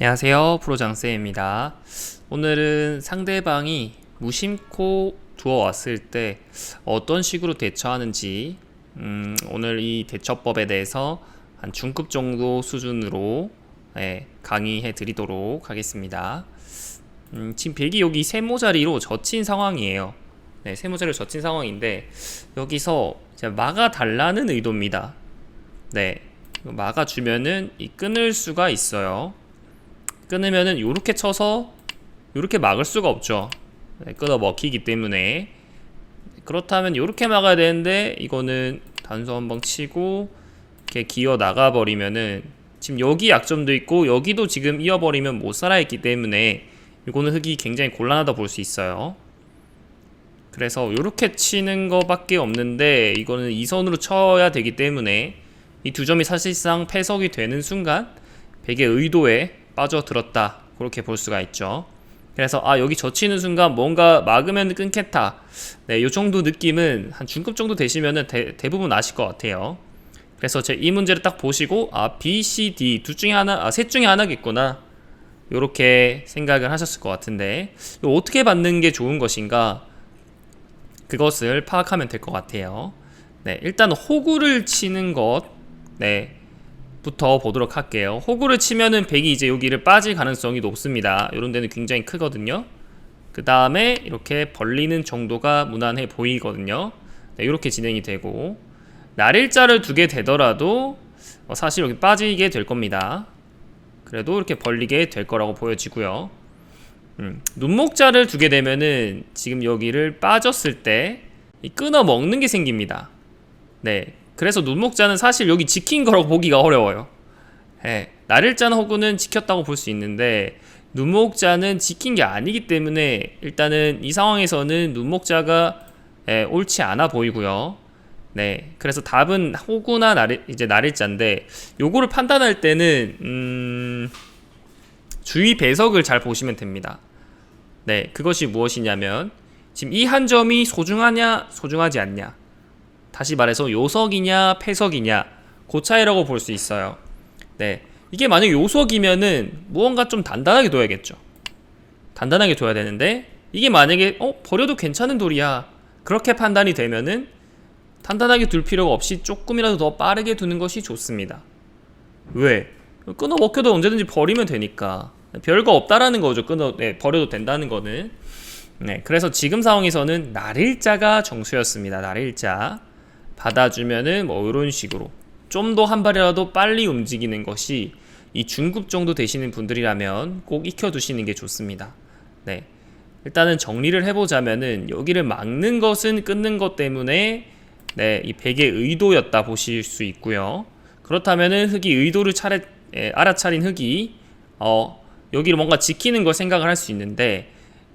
안녕하세요. 프로장쌤입니다. 오늘은 상대방이 무심코 두어왔을 때 어떤 식으로 대처하는지 음, 오늘 이 대처법에 대해서 한 중급 정도 수준으로 예, 강의해 드리도록 하겠습니다. 음, 지금 백이 여기 세모자리로 젖힌 상황이에요. 네, 세모자리로 젖힌 상황인데 여기서 막아달라는 의도입니다. 네 막아주면은 이 끊을 수가 있어요 끊으면은 요렇게 쳐서 요렇게 막을 수가 없죠. 네, 끊어 먹히기 때문에. 그렇다면 요렇게 막아야 되는데 이거는 단수 한번 치고 이렇게 기어 나가 버리면은 지금 여기 약점도 있고 여기도 지금 이어버리면 못 살아있기 때문에 이거는 흙이 굉장히 곤란하다 볼 수 있어요. 그래서 요렇게 치는 거밖에 없는데 이거는 이선으로 쳐야 되기 때문에 이 두 점이 사실상 패석이 되는 순간 백의 의도에 빠져들었다. 그렇게 볼 수가 있죠. 그래서 아 여기 젖히는 순간 뭔가 막으면 끊겠다. 네, 요 정도 느낌은 한 중급 정도 되시면은 대, 대부분 아실 것 같아요. 그래서 제 이 문제를 딱 보시고 아 B, C, D 둘 중에 하나 아 셋 중에 하나겠구나. 요렇게 생각을 하셨을 것 같은데 어떻게 받는 게 좋은 것인가? 그것을 파악하면 될 것 같아요. 네 일단 호구를 치는 것. 네, 부터 보도록 할게요. 호구를 치면은 백이 이제 여기를 빠질 가능성이 높습니다. 이런 데는 굉장히 크거든요. 그 다음에 이렇게 벌리는 정도가 무난해 보이거든요. 네, 이렇게 진행이 되고 날일자를 두게 되더라도 어, 사실 여기 빠지게 될 겁니다. 그래도 이렇게 벌리게 될 거라고 보여지고요. 음, 눈목자를 두게 되면은 지금 여기를 빠졌을 때 끊어 먹는 게 생깁니다. 네, 그래서 눈목자는 사실 여기 지킨 거라고 보기가 어려워요. 예, 날일자는 호구는 지켰다고 볼 수 있는데 눈목자는 지킨 게 아니기 때문에 일단은 이 상황에서는 눈목자가 예, 옳지 않아 보이고요. 네, 그래서 답은 호구나 날일 이제 날일자인데 요거를 판단할 때는 음, 주의 배석을 잘 보시면 됩니다. 네, 그것이 무엇이냐면 지금 이 한 점이 소중하냐 소중하지 않냐 다시 말해서 요석이냐 패석이냐 그 차이라고 볼 수 있어요. 네. 이게 만약 요석이면은 무언가 좀 단단하게 둬야겠죠. 단단하게 둬야 되는데 이게 만약에 어 버려도 괜찮은 돌이야 그렇게 판단이 되면은 단단하게 둘 필요가 없이 조금이라도 더 빠르게 두는 것이 좋습니다. 왜? 끊어 먹혀도 언제든지 버리면 되니까 별거 없다라는 거죠. 끊어 네, 버려도 된다는 거는. 네, 그래서 지금 상황에서는 날일자가 정수였습니다. 날일자. 받아주면은 뭐 이런 식으로 좀 더 한 발이라도 빨리 움직이는 것이 이 중급 정도 되시는 분들이라면 꼭 익혀두시는 게 좋습니다. 네. 일단은 정리를 해보자면은 여기를 막는 것은 끊는 것 때문에 네, 이 백의 의도였다 보실 수 있고요. 그렇다면은 흙이 의도를 차례, 예, 알아차린 흙이 어, 여기를 뭔가 지키는 걸 생각을 할 수 있는데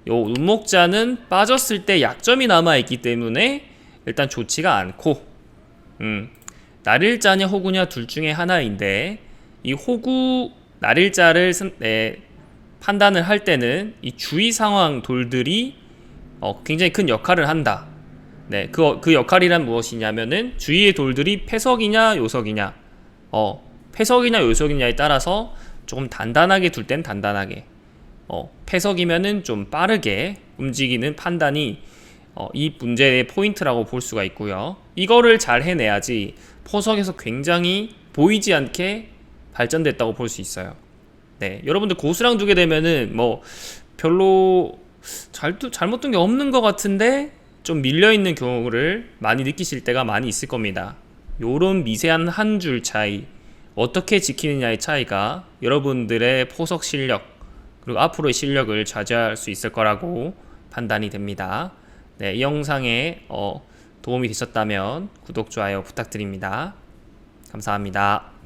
요 운목자는 빠졌을 때 약점이 남아 있기 때문에 일단 좋지가 않고 음, 날일자냐 호구냐 둘 중에 하나인데 이 호구 날일자를 네, 판단을 할 때는 이 주위 상황 돌들이 어, 굉장히 큰 역할을 한다. 네, 그, 그 역할이란 무엇이냐면은 주위의 돌들이 패석이냐 요석이냐, 어, 패석이냐 요석이냐에 따라서 조금 단단하게 둘 땐 단단하게, 어, 패석이면은 좀 빠르게 움직이는 판단이 어, 이 문제의 포인트라고 볼 수가 있고요. 이거를 잘 해내야지 포석에서 굉장히 보이지 않게 발전됐다고 볼 수 있어요. 네, 여러분들 고수랑 두게 되면은 뭐 별로 잘 잘못 둔 게 없는 것 같은데 좀 밀려 있는 경우를 많이 느끼실 때가 많이 있을 겁니다. 요런 미세한 한 줄 차이 어떻게 지키느냐의 차이가 여러분들의 포석 실력 그리고 앞으로의 실력을 좌지할 수 있을 거라고 판단이 됩니다. 네, 이 영상에 어, 도움이 되셨다면 구독, 좋아요 부탁드립니다. 감사합니다.